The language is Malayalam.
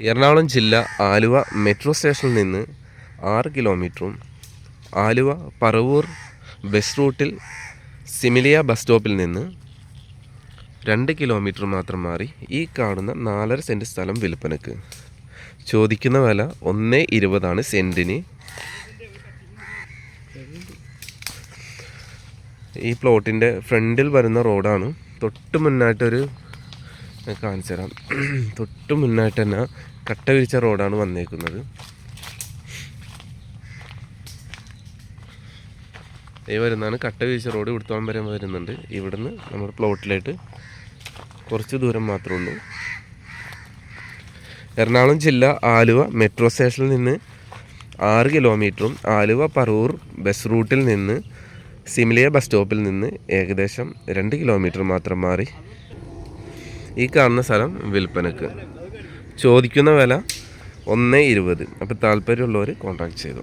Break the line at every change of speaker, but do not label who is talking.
എറണാകുളം ജില്ല ആലുവ മെട്രോ സ്റ്റേഷനിൽ നിന്ന് ആറ് കിലോമീറ്ററും ആലുവ പറവൂർ ബസ് റൂട്ടിൽ സിമിലിയ ബസ് സ്റ്റോപ്പിൽ നിന്ന് രണ്ട് കിലോമീറ്റർ മാത്രം മാറി ഈ കാണുന്ന നാലര സെന്റ് സ്ഥലം വിൽപ്പനക്ക്. ചോദിക്കുന്ന വില ഒന്ന് ഇരുപതാണ് സെന്റിന് ഈ പ്ലോട്ടിന്റെ ഫ്രണ്ടിൽ വരുന്ന റോഡാണ് തൊട്ട് മുന്നായിട്ടൊരു കാണിച്ചു തരാം. തൊട്ട് മുന്നായിട്ട് തന്നെ കട്ട വിരിച്ച റോഡാണ് വന്നേക്കുന്നത്. ഈ വരുന്നതാണ് കട്ട വിരിച്ച റോഡ് ഇവിടുത്തോളം വരെ വരുന്നുണ്ട്. ഇവിടുന്ന് നമ്മുടെ പ്ലോട്ടിലായിട്ട് കുറച്ച് ദൂരം മാത്രമേ ഉള്ളൂ. എറണാകുളം ജില്ല ആലുവ മെട്രോ സ്റ്റേഷനിൽ നിന്ന് ആറ് കിലോമീറ്ററും ആലുവ പറവൂർ ബസ് റൂട്ടിൽ നിന്ന് സിമിലിയ ബസ് സ്റ്റോപ്പിൽ നിന്ന് ഏകദേശം രണ്ട് കിലോമീറ്റർ മാത്രം മാറി ഈ കാണുന്ന സ്ഥലം വിൽപ്പനക്ക്. ചോദിക്കുന്ന വില ഒന്ന് ഇരുപത്. അപ്പോൾ താല്പര്യമുള്ളവർ കോൺടാക്ട് ചെയ്തു